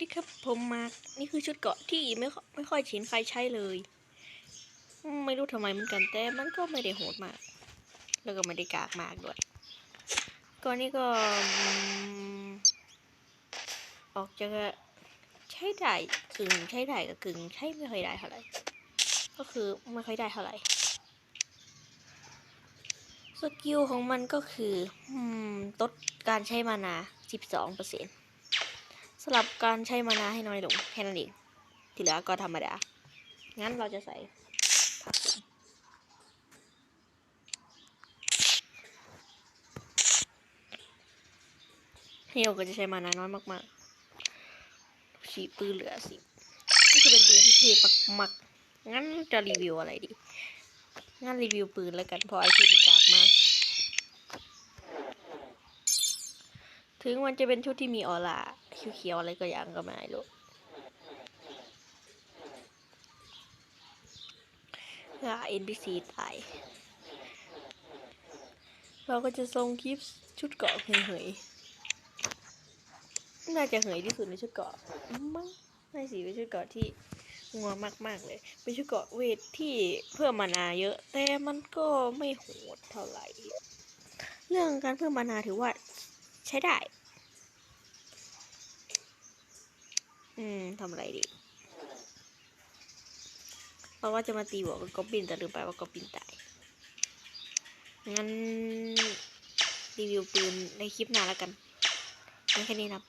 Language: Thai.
ดีครับผมมานี่คือชุดเกาะที่ไม่ค่อยไม่ค่อยเห็นใครใช้เลย ไม่รู้ทำไมเหมือนกันแต่มันก็ไม่ได้โหดมาก แล้วก็ไม่ได้กากมากด้วยก่อนนี้ก็ออกจะใช้ได้กึ่งใช้ได้กับกึ่งใช้ไม่ค่อยได้เท่าไหร่ก็คือไม่ค่อยได้เท่าไหร่สกิลของมันก็คืออืมลดการใช้มานา 12% สลับการใช้มานาให้น้อยลงแค่นั้นเองที่เหลือก็ธรรมดา งั้นเราจะใส่ผักเฮลก็จะใช้มานาน้อยมากๆฉีปืนเหลือสินี่คือเป็นปืนที่เทมากๆงั้นจะรีวิวอะไรดี งั้นรีวิวปืนแล้วกันเพราะไอคิวมันกากมาก ถึงมันจะเป็นชุดที่มีออร่าเขียวๆอะไรก็ย่างก็ไม่รู้อ่า NPC ตาย เราก็จะส่งคลิปชุดเกาะเหยๆน่าจะเหยที่สุดในชุดเกาะมั้งไม่สิเป็นชุดเกาะที่งัวมากๆเลย เป็นชุดเกาะเวทที่เพิ่มมานาเยอะ แต่มันก็ไม่โหดเท่าไหร่ เรื่องการเพิ่มมานาถือว่า ใช้ได้ อืมทำอะไรดีเพราะว่าจะมาตีบวกกับกบินแต่ลืมไปว่ากบินตายงั้นรีวิวปืนในคลิปหน้าแล้วกันงั้นแค่นี้นะ